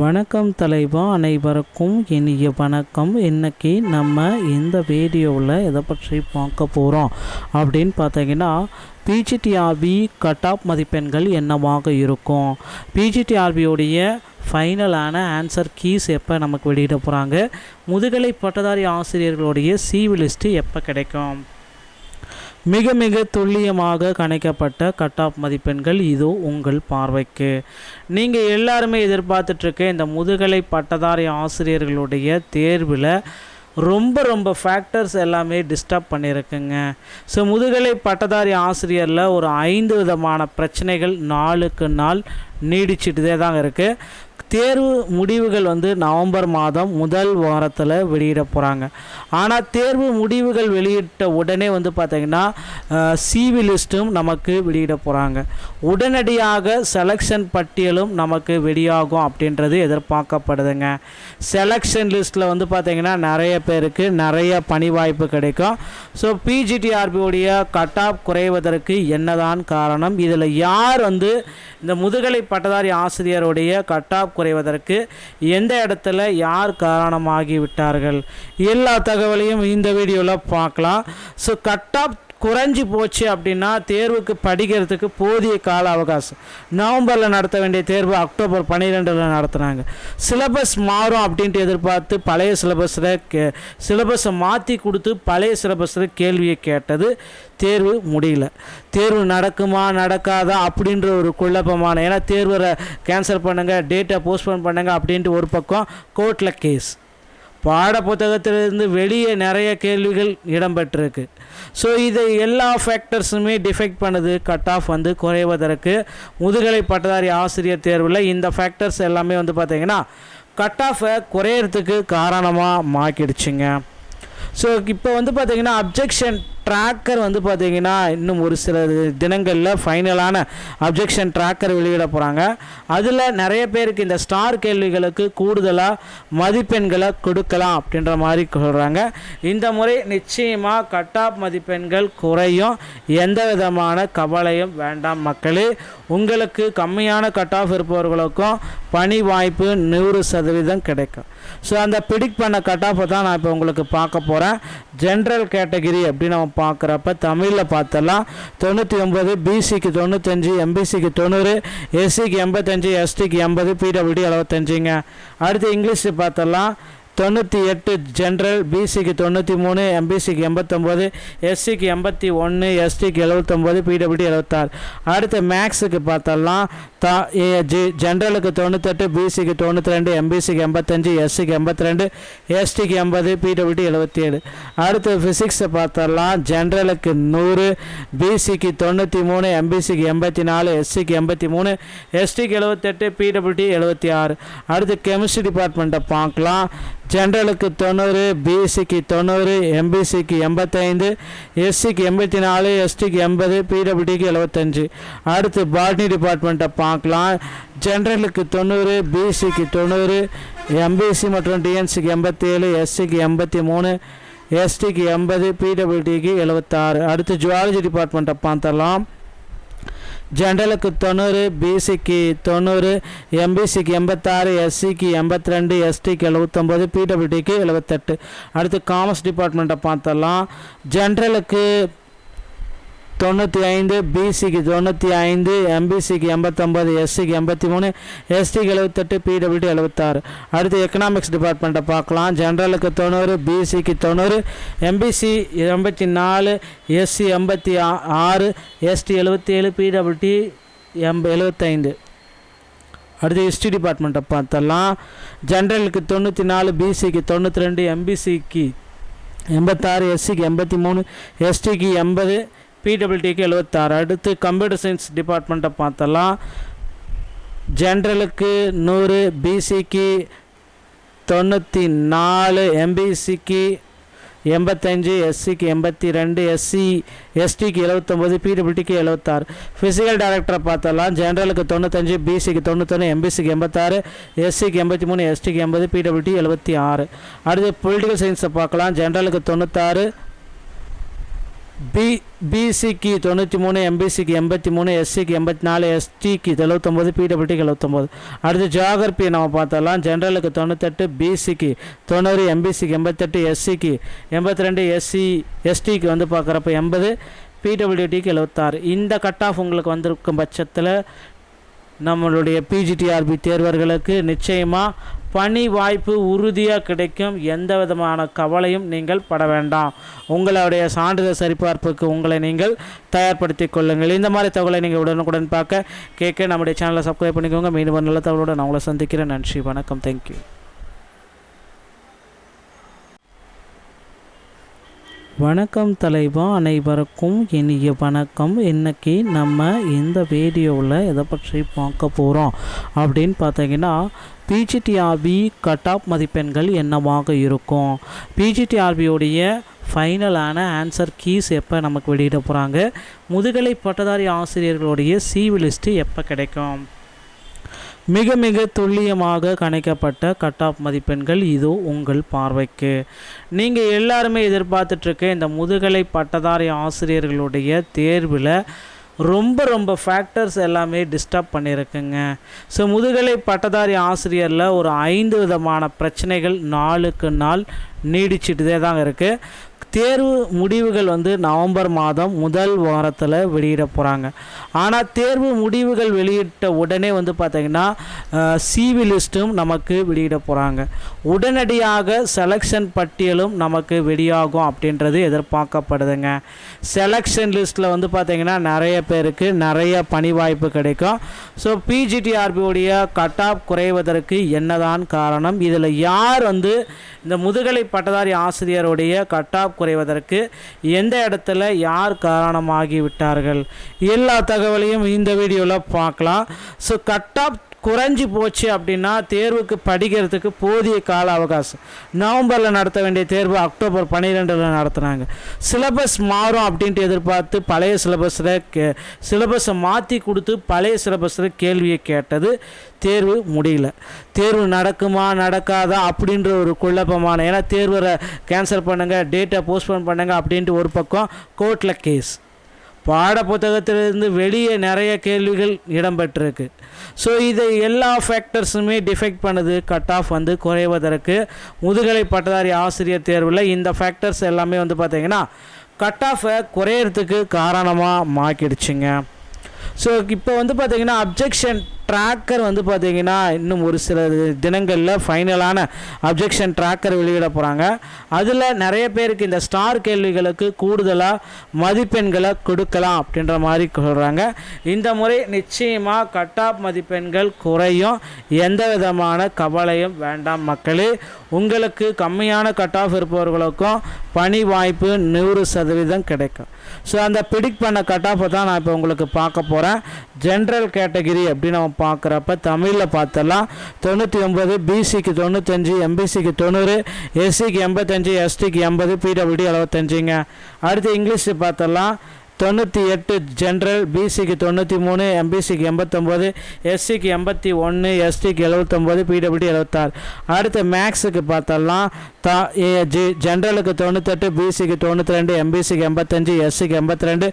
வணக்கம் தலைவா அனைவருக்கும் இனிய வணக்கம். இன்றைக்கி நம்ம இந்த வீடியோவில் எதை பற்றி பார்க்க போகிறோம் அப்படின்னு பார்த்தீங்கன்னா பிஜிடிஆர்பி கட் ஆஃப் மதிப்பெண்கள் என்னவாக இருக்கும்? பிஜிடிஆர்பியோடைய ஃபைனலான ஆன்சர் கீஸ் எப்போ நமக்கு வெளியிட போகிறாங்க முதுகலை பட்டதாரி ஆசிரியர்களுடைய சிவி லிஸ்ட்டு எப்போ கிடைக்கும்? மிக மிக துல்லியமாக கணிக்கப்பட்ட கட் ஆஃப் மதிப்பெண்கள் இதோ உங்கள் பார்வைக்கு. நீங்கள் எல்லாருமே எதிர்பார்த்துட்ருக்க இந்த முதுகலை பட்டதாரி ஆசிரியர்களுடைய தேர்வில் ரொம்ப ரொம்ப ஃபேக்டர்ஸ் எல்லாமே டிஸ்டர்ப் பண்ணியிருக்குங்க. ஸோ முதுகலை பட்டதாரி ஆசிரியரில் ஒரு ஐந்து விதமான பிரச்சனைகள் நாளுக்கு நாள் நீடிச்சிட்டுதே தாங்க இருக்குது தேர்வு முடிவுகள் வந்து நவம்பர் மாதம் முதல் வாரத்தில் வெளியிட போகிறாங்க ஆனால் தேர்வு முடிவுகள் வெளியிட்ட உடனே வந்து பார்த்திங்கன்னா சிவி லிஸ்ட்டும் நமக்கு வெளியிட போகிறாங்க உடனடியாக செலெக்ஷன் பட்டியலும் நமக்கு வெளியாகும் அப்படின்றது எதிர்பார்க்கப்படுதுங்க. செலெக்ஷன் லிஸ்ட்டில் வந்து பார்த்திங்கன்னா நிறைய பேருக்கு நிறைய பணி வாய்ப்பு கிடைக்கும் ஸோ பிஜிடிஆர்பியுடைய கட் ஆஃப் குறைவதற்கு என்னதான் காரணம்? இதில் யார் வந்து இந்த முதுகலை பட்டதாரி ஆசிரியருடைய கட் ஆஃப் குறைவதற்கு எந்த இடத்துல யார் காரணமாகி விட்டார்கள் எல்லா தகவலையும் இந்த வீடியோவில் பார்க்கலாம். ஸோ கட் ஆஃப் குறைஞ்சி போச்சு அப்படின்னா தேர்வுக்கு படிக்கிறதுக்கு போதிய கால அவகாசம். நவம்பரில் நடத்த வேண்டிய தேர்வு அக்டோபர் பன்னிரெண்டில் நடத்துனாங்க சிலபஸ் மாறும் அப்படின்ட்டு எதிர்பார்த்து பழைய சிலபஸில் கே சிலபஸை மாற்றி கொடுத்து பழைய சிலபஸில் கேள்வியை கேட்டது தேர்வு முடியல. தேர்வு நடக்குமா நடக்காதா அப்படின்ற ஒரு குழப்பமான ஏன்னா தேர்வை கேன்சல் பண்ணுங்கள் டேட்டை போஸ்ட்போன் பண்ணுங்க அப்படின்ட்டு ஒரு பக்கம் கோர்ட்டில் கேஸ் பாட புத்தகத்திலிருந்து வெளியே நிறைய கேள்விகள் இடம்பெற்றிருக்கு. ஸோ இது எல்லா ஃபேக்டர்ஸுமே டிஃபெக்ட் பண்ணுது கட் ஆஃப் வந்து குறைவதற்கு முதுகலை பட்டதாரி ஆசிரியர் தேர்வில் இந்த ஃபேக்டர்ஸ் எல்லாமே வந்து பார்த்திங்கன்னா கட் ஆஃபை குறையிறதுக்கு காரணமாக மாக்கிடுச்சுங்க. ஸோ இப்போ வந்து பார்த்திங்கன்னா அப்ஜெக்ஷன் ட்ராக்கர் வந்து பார்த்திங்கன்னா இன்னும் ஒரு சில தினங்களில் ஃபைனலான அப்ஜெக்ஷன் ட்ராக்கர் வெளியிட போகிறாங்க அதில் நிறைய பேருக்கு இந்த ஸ்டார் கேள்விகளுக்கு கூடுதலாக மதிப்பெண்களை கொடுக்கலாம் அப்படின்ற மாதிரி சொல்கிறாங்க இந்த முறை நிச்சயமாக கட் ஆஃப் மதிப்பெண்கள் குறையும். எந்த விதமான கவலையும் வேண்டாம் மக்களே. உங்களுக்கு கம்மியான கட் ஆஃப் இருப்பவர்களுக்கும் பணி வாய்ப்பு நூறு சதவீதம் கிடைக்கும். ஸோ அந்த பிடிக் பண்ண கட் ஆஃபை தான் நான் இப்போ உங்களுக்கு பார்க்க போகிறேன் ஜென்ரல் கேட்டகிரி அப்படின்னு நம்ம பார்க்குறப்ப தமிழில் பார்த்தலாம். தொண்ணூற்றி ஒம்பது பிசிக்கு தொண்ணூத்தஞ்சு எம்பிசிக்கு தொண்ணூறு எஸ்சிக்கு எண்பத்தஞ்சு எஸ்டிக்கு எண்பது பிடபிள்யூடி எழுபத்தஞ்சுங்க அடுத்து இங்கிலீஷ் பார்த்தலாம். தொண்ணூற்றி எட்டு ஜென்ரல் பிசிக்கு தொண்ணூற்றி மூணு எம்பிசிக்கு எண்பத்தொம்போது எஸ்சிக்கு எண்பத்தி ஒன்று எஸ்டிக்கு எழுபத்தொம்போது பிடபிள்யூடி எழுபத்தாறு அடுத்து மேக்ஸுக்கு பார்த்தலாம். தா ஜி ஜென்ரலுக்கு தொண்ணூத்தெட்டு பிசிக்கு தொண்ணூற்றி ரெண்டு எம்பிசிக்கு எண்பத்தஞ்சு எஸ்சிக்கு எண்பத்தி ரெண்டு எஸ்டிக்கு எண்பது பிடபிள்யூடி எழுபத்தி ஏழு அடுத்து ஃபிசிக்ஸை பார்த்தலாம். ஜென்ரலுக்கு நூறு பிசிக்கு தொண்ணூற்றி மூணு எம்பிசிக்கு எண்பத்தி நாலு எஸ்சிக்கு எண்பத்தி மூணு எஸ்டிக்கு எழுபத்தெட்டு பிடபிள்யூடி எழுபத்தி ஆறு. அடுத்து கெமிஸ்ட்ரி டிபார்ட்மெண்ட்டை பார்க்கலாம். ஜென்ரலுக்கு தொண்ணூறு பிசிக்கு தொண்ணூறு எம்பிசிக்கு எண்பத்தைந்து எஸ்சிக்கு எண்பத்தி நாலு எஸ்டிக்கு எண்பது பிடபிள்யூடிக்கு எழுபத்தஞ்சு அடுத்து பாட்னி டிபார்ட்மெண்ட்டை பார்க்கலாம். ஜென்ரலுக்கு தொண்ணூறு பிசிக்கு தொண்ணூறு எம்பிசி மற்றும் டிஎன்சிக்கு எண்பத்தி ஏழு எஸ்சிக்கு எண்பத்தி மூணு எஸ்டிக்கு எண்பது பிடபிள்யூடிக்கு எழுபத்தாறு அடுத்து ஜுவாலஜி டிபார்ட்மெண்ட்டை பார்த்தலாம் ஜென்ரலுக்கு தொண்ணூறு பிசிக்கு தொண்ணூறு எம்பிசிக்கு எண்பத்தாறு எஸ்சிக்கு எண்பத்தி ரெண்டு எஸ்டிக்கு எழுபத்தொம்போது பிடபிள்யூடிக்கு எழுபத்தெட்டு அடுத்து காமர்ஸ் டிபார்ட்மெண்ட்டை பார்த்தலாம். ஜென்ரலுக்கு தொண்ணூற்றி ஐந்து பிசிக்கு தொண்ணூற்றி ஐந்து எம்பிசிக்கு எண்பத்தொம்பது எஸ்சிக்கு எண்பத்தி மூணு எஸ்டிக்கு எழுபத்தெட்டு பிடபிள்யூடி எழுபத்தாறு அடுத்து எக்கனாமிக்ஸ் டிபார்ட்மெண்ட்டை பார்க்கலாம். ஜென்ரலுக்கு தொண்ணூறு பிசிக்கு தொண்ணூறு எம்பிசி எண்பத்தி நாலு எஸ்சி எண்பத்தி ஆறு எஸ்டி எழுபத்தி ஏழு பிடபிள்யூடி எம்ப எழுபத்தைந்து அடுத்து ஹிஸ்ட்ரி டிபார்ட்மெண்ட்டை பார்த்தலாம் ஜென்ரலுக்கு தொண்ணூற்றி நாலு பிசிக்கு தொண்ணூற்றி ரெண்டு எம்பிசிக்கு எண்பத்தாறு எஸ்சிக்கு எண்பத்தி மூணு எஸ்டிக்கு எண்பது பிடபிள்யூடிக்கு எழுபத்தாறு அடுத்து கம்ப்யூட்டர் சயின்ஸ் டிபார்ட்மெண்ட்டை பார்த்தலாம் ஜென்ரலுக்கு நூறு பிசிக்கு தொண்ணூற்றி நாலு எம்பிசிக்கு எண்பத்தஞ்சு எஸ்சிக்கு எண்பத்தி ரெண்டு எஸ்சி எஸ்டிக்கு எழுபத்தொம்போது பிடபிள்யூடிக்கு எழுபத்தாறு ஃபிசிக்கல் டைரக்டரை பார்த்தலாம் ஜென்ரலுக்கு தொண்ணூத்தஞ்சு பிசிக்கு தொண்ணூத்தொன்று எம்பிசிக்கு எண்பத்தாறு எஸ்சிக்கு எண்பத்தி மூணு எஸ்டிக்கு எண்பது பிடபிள்யூடி எழுபத்தி ஆறு அடுத்து பொலிட்டிக்கல் சயின்ஸை பார்க்கலாம். ஜென்ரலுக்கு தொண்ணூத்தாறு பி பிசிக்கு தொண்ணூற்றி மூணு எம்பிசிக்கு எண்பத்தி மூணு எஸ்சிக்கு எண்பத்தி நாலு எஸ்டிக்கு எழுபத்தொம்போது பிடபிள்யூடிக்கு எழுபத்தொம்போது அடுத்து ஜியாகிரபி நம்ம பார்த்தலாம் ஜென்ரலுக்கு தொண்ணூத்தெட்டு பிசிக்கு தொண்ணூறு எம்பிசிக்கு எண்பத்தெட்டு எஸ்சிக்கு எண்பத்தி ரெண்டு எஸ்சி எஸ்டிக்கு வந்து பார்க்குறப்ப எண்பது பிடபிள்யூடிக்கு எழுபத்தாறு இந்த கட் ஆஃப் உங்களுக்கு வந்திருக்கும் பட்சத்தில் நம்மளுடைய பிஜிடிஆர்பி தேர்வர்களுக்கு நிச்சயமாக பணி வாய்ப்பு உறுதியாக கிடைக்கும். எந்த விதமான கவலையும் நீங்கள் பட வேண்டாம். உங்களுடைய சான்றிதழ் சரிபார்ப்புக்கு உங்களை நீங்கள் தயார்படுத்திக் கொள்ளுங்கள். இந்த மாதிரி தகவலை நீங்கள் உடனுக்குடன் பார்க்க கேட்க நம்முடைய சேனலை சப்ஸ்கிரைப் பண்ணிக்கோங்க. மீண்டும் நல்ல தகவலோடு நான் உங்களை சந்திக்கிறேன். நன்றி வணக்கம். தேங்க்யூ வணக்கம் தலைவா அனைவருக்கும் இனிய வணக்கம். இன்னைக்கு நம்ம இந்த வீடியோவில் எதை பற்றி பார்க்க போகிறோம் அப்படின்னு பார்த்தீங்கன்னா பிஜிடிஆர்பி கட் ஆஃப் மதிப்பெண்கள் என்னவாக இருக்கும்? பிஜிடிஆர்பியோடைய ஃபைனலான ஆன்சர் கீஸ் எப்போ நமக்கு வெளியிட போகிறாங்க முதுகலை பட்டதாரி ஆசிரியர்களுடைய சிவி லிஸ்ட்டு எப்போ கிடைக்கும்? மிக மிக துல்லியமாக கணிக்கப்பட்ட கட் ஆஃப் மதிப்பெண்கள் இதோ உங்கள் பார்வைக்கு. நீங்கள் எல்லாருமே எதிர்பார்த்துட்ருக்க இந்த முதுகலை பட்டதாரி ஆசிரியர்களுடைய தேர்வில் ரொம்ப ரொம்ப ஃபேக்டர்ஸ் எல்லாமே டிஸ்டர்ப் பண்ணியிருக்குங்க. ஸோ முதுகலை பட்டதாரி ஆசிரியரில் ஒரு ஐந்து விதமான பிரச்சனைகள் நாளுக்கு நாள் நீடிச்சிட்டுதே தான் இருக்குது தேர்வு முடிவுகள் வந்து நவம்பர் மாதம் முதல் வாரத்தில் வெளியிட போகிறாங்க ஆனால் தேர்வு முடிவுகள் வெளியிட்ட உடனே வந்து பார்த்திங்கன்னா சிவி லிஸ்ட்டும் நமக்கு வெளியிட போகிறாங்க உடனடியாக செலெக்ஷன் பட்டியலும் நமக்கு வெளியாகும் அப்படின்றது எதிர்பார்க்கப்படுதுங்க. செலெக்ஷன் லிஸ்ட்டில் வந்து பார்த்திங்கன்னா நிறைய பேருக்கு நிறைய பணி வாய்ப்பு கிடைக்கும் ஸோ பிஜிடிஆர்பியுடைய கட் ஆஃப் குறைவதற்கு என்னதான் காரணம்? இதில் யார் வந்து இந்த முதுகலை பட்டதாரி ஆசிரியருடைய கட் ஆஃப் குறைவதற்கு எந்த இடத்துல யார் காரணமாகி விட்டார்கள் எல்லா தகவலையும் இந்த வீடியோவில் பார்க்கலாம். ஸோ கட் ஆஃப் குறைஞ்சி போச்சு அப்படின்னா தேர்வுக்கு படிக்கிறதுக்கு போதிய கால அவகாசம். நவம்பரில் நடத்த வேண்டிய தேர்வு அக்டோபர் பன்னிரெண்டில் நடத்துனாங்க. சிலபஸ் மாறும் அப்படின்ட்டு எதிர்பார்த்து பழைய சிலபஸில் கே சிலபஸை மாற்றி கொடுத்து பழைய சிலபஸில் கேள்வியை கேட்டது தேர்வு முடியல. தேர்வு நடக்குமா நடக்காதா அப்படின்ற ஒரு குழப்பமான ஏன்னா தேர்வை கேன்சல் பண்ணுங்கள் டேட்டை போஸ்ட்போன் பண்ணுங்கள் அப்படின்ட்டு ஒரு பக்கம் கோர்ட்டில் கேஸ் பாட புத்தகத்திலிருந்து வெளியே நிறைய கேள்விகள் இடம்பெற்றிருக்கு. ஸோ இது எல்லா ஃபேக்டர்ஸுமே டிஃபெக்ட் பண்ணுது கட் ஆஃப் வந்து குறைவதற்கு முதுகலை பட்டதாரி ஆசிரியர் தேர்வில் இந்த ஃபேக்டர்ஸ் எல்லாமே வந்து பார்த்திங்கன்னா கட் ஆஃபை குறையிறதுக்கு காரணமாக மாக்கிடுச்சுங்க. ஸோ இப்போ வந்து பார்த்திங்கன்னா அப்ஜெக்ஷன் ட்ராக்கர் வந்து பார்த்திங்கன்னா இன்னும் ஒரு சில தினங்களில் ஃபைனலான அப்ஜெக்ஷன் ட்ராக்கர் வெளியிட போகிறாங்க அதில் நிறைய பேருக்கு இந்த ஸ்டார் கேள்விகளுக்கு கூடுதலாக மதிப்பெண்களை கொடுக்கலாம் அப்படின்ற மாதிரி சொல்கிறாங்க இந்த முறை நிச்சயமாக கட் ஆஃப் மதிப்பெண்கள் குறையும். எந்த விதமான கவலையும் வேண்டாம் மக்களே. உங்களுக்கு கம்மியான கட் ஆஃப் இருப்பவர்களுக்கும் பணி வாய்ப்பு நூறு சதவீதம் கிடைக்கும். ஸோ அந்த பிடிக் பண்ண கட் ஆஃபை தான் நான் இப்போ உங்களுக்கு பார்க்க போகிறேன் ஜென்ரல் கேட்டகிரி அப்படின்னு நம்ம பார்க்குறப்ப தமிழில் பார்த்தலாம். தொண்ணூற்றி ஒம்பது பிசிக்கு தொண்ணூத்தஞ்சு எம்பிசிக்கு தொண்ணூறு எஸ்சிக்கு எண்பத்தஞ்சு எஸ்டிக்கு எண்பது பிடபிள்யூடி எழுபத்தஞ்சுங்க அடுத்து இங்கிலீஷ் பார்த்தலாம். தொண்ணூற்றி எட்டு ஜென்ரல் பிசிக்கு தொண்ணூற்றி மூணு எம்பிசிக்கு எண்பத்தொம்போது எஸ்சிக்கு எண்பத்தி ஒன்று எஸ்டிக்கு எழுபத்தொம்போது பிடபிள்யூடி எழுபத்தாறு அடுத்து மேக்ஸுக்கு பார்த்தலாம். தா ஜி ஜென்ரலுக்கு தொண்ணூத்தெட்டு பிசிக்கு தொண்ணூற்றி ரெண்டு எம்பிசிக்கு எண்பத்தஞ்சு எஸ்சிக்கு எண்பத்தி ரெண்டு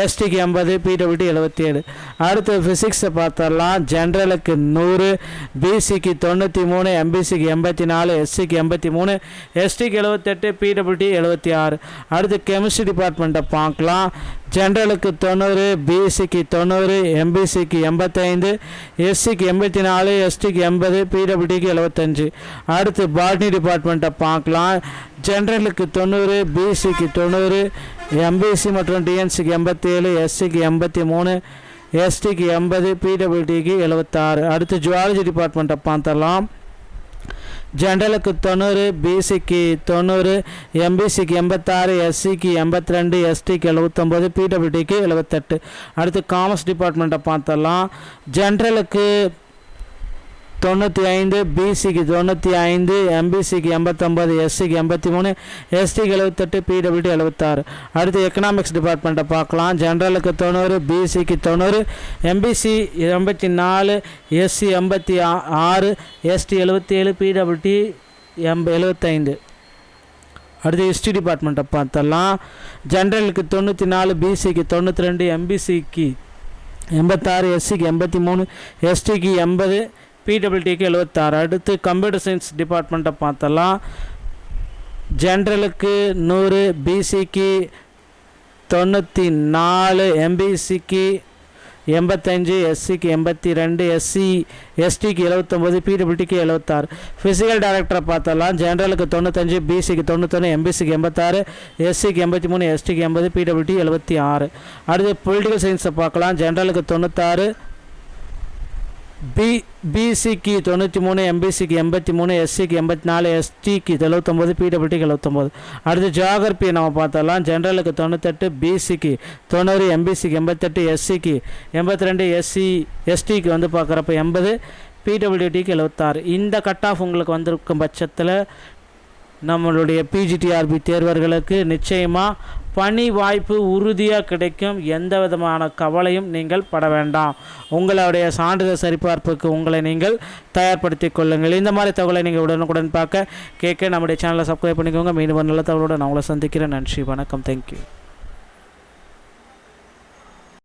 எஸ்டிக்கு எண்பது பிடபிள்யூடி எழுபத்தி ஏழு அடுத்து ஃபிசிக்ஸை பார்த்தலாம் ஜென்ரலுக்கு நூறு பிசிக்கு தொண்ணூற்றி மூணு எம்பிசிக்கு எண்பத்தி நாலு எஸ்சிக்கு எண்பத்தி மூணு எஸ்டிக்கு எழுபத்தெட்டு பிடபிள்யூடி எழுபத்தி ஆறு. அடுத்து கெமிஸ்ட்ரி டிபார்ட்மெண்ட்டை பார்க்கலாம். ஜென்ரலுக்கு தொண்ணூறு பிசிக்கு தொண்ணூறு எம்பிசிக்கு எண்பத்தைந்து எஸ்சிக்கு எண்பத்தி நாலு எஸ்டிக்கு எண்பது பிடபிள்யூடிக்கு எழுபத்தஞ்சு அடுத்து பாட்னி டிபார்ட்மெண்ட்டை பார்க்கலாம். ஜென்ரலுக்கு தொண்ணூறு பிசிக்கு தொண்ணூறு எம்பிசி மற்றும் டிஎன்சிக்கு எண்பத்தி ஏழு எஸ்சிக்கு எண்பத்தி மூணு எஸ்டிக்கு எண்பது பிடபிள்யூடிக்கு எழுபத்தாறு அடுத்து ஜுவாலஜி டிபார்ட்மெண்ட்டை பார்த்தலாம் ஜென்ரலுக்கு தொண்ணூறு பிசிக்கு தொண்ணூறு எம்பிசிக்கு எண்பத்தாறு எஸ்சிக்கு எண்பத்தி ரெண்டு எஸ்டிக்கு எழுபத்தொம்போது பிடபிள்யூடிக்கு எழுபத்தெட்டு அடுத்து காமர்ஸ் டிபார்ட்மெண்ட்டை பார்த்தலாம் ஜென்ரலுக்கு தொண்ணூற்றி ஐந்து பிசிக்கு தொண்ணூற்றி ஐந்து எம்பிசிக்கு எண்பத்தொம்பது எஸ்சிக்கு எண்பத்தி மூணு எஸ்டிக்கு எழுபத்தெட்டு பிடபிள்யூடி எழுபத்தாறு அடுத்து எக்கனாமிக்ஸ் டிபார்ட்மெண்ட்டை பார்க்கலாம். ஜென்ரலுக்கு தொண்ணூறு பிசிக்கு தொண்ணூறு எம்பிசி எண்பத்தி நாலு எஸ்சி எண்பத்தி ஆறு எஸ்டி எழுபத்தி ஏழு பிடபிள்யூடி எம்ப எழுபத்தைந்து அடுத்து ஹிஸ்ட்ரி டிபார்ட்மெண்ட்டை பார்த்தலாம் ஜென்ரலுக்கு தொண்ணூற்றி நாலு பிசிக்கு தொண்ணூற்றி ரெண்டு எம்பிசிக்கு எண்பத்தாறு எஸ்சிக்கு எண்பத்தி மூணு எஸ்டிக்கு எண்பது பிடபிள்யூடிக்கு எழுபத்தாறு அடுத்து கம்ப்யூட்டர் சயின்ஸ் டிபார்ட்மெண்ட்டை பார்த்தலாம் ஜென்ரலுக்கு நூறு பிசிக்கு தொண்ணூற்றி நாலு எம்பிசிக்கு எண்பத்தஞ்சு எஸ்சிக்கு எண்பத்தி ரெண்டு எஸ்சி எஸ்டிக்கு எழுபத்தொம்போது பிடபிள்டிக்கு எழுபத்தாறு ஃபிசிக்கல் டைரக்டரை பார்த்தலாம் ஜென்ரலுக்கு தொண்ணூத்தஞ்சு பிசிக்கு தொண்ணூத்தொன்று எம்பிசிக்கு எண்பத்தாறு எஸ்சிக்கு எண்பத்தி மூணு எஸ்டிக்கு எண்பது பிடபிள்யூடி எழுபத்தி ஆறு அடுத்து பொலிட்டிக்கல் சயின்ஸை பார்க்கலாம். ஜென்ரலுக்கு தொண்ணூத்தாறு பி பிசிக்கு தொண்ணூற்றி மூணு எம்பிசிக்கு எண்பத்தி மூணு எஸ்சிக்கு எண்பத்தி நாலு எஸ்டிக்கு எழுபத்தொம்போது பிடபிள்டிக்கு எழுபத்தொம்போது அடுத்து ஜியாகிரபி நம்ம பார்த்தலாம் ஜென்ரலுக்கு தொண்ணூத்தெட்டு பிசிக்கு தொண்ணூறு எம்பிசிக்கு எண்பத்தெட்டு எஸ்சிக்கு எண்பத்தி ரெண்டு எஸ்சி எஸ்டிக்கு வந்து பார்க்குறப்ப எண்பது பிடபிள்யூடிக்கு எழுபத்தாறு இந்த கட் ஆஃப் உங்களுக்கு வந்திருக்கும் பட்சத்தில் நம்மளுடைய பிஜிடிஆர்பி தேர்வர்களுக்கு நிச்சயமாக பணி வாய்ப்பு உறுதியாக கிடைக்கும். எந்த விதமான கவலையும் நீங்கள் பட வேண்டாம். உங்களுடைய சான்றிதழ் சரிபார்ப்புக்கு உங்களை நீங்கள் தயார்படுத்தி கொள்ளுங்கள். இந்த மாதிரி தகவலை நீங்கள் உடனுக்குடன் பார்க்க கேட்க நம்முடைய சேனலை சப்ஸ்கிரைப் பண்ணிக்கோங்க. மீண்டும் நல்ல தகவலோடு நான் உங்களை சந்திக்கிறேன். நன்றி வணக்கம். தேங்க்யூ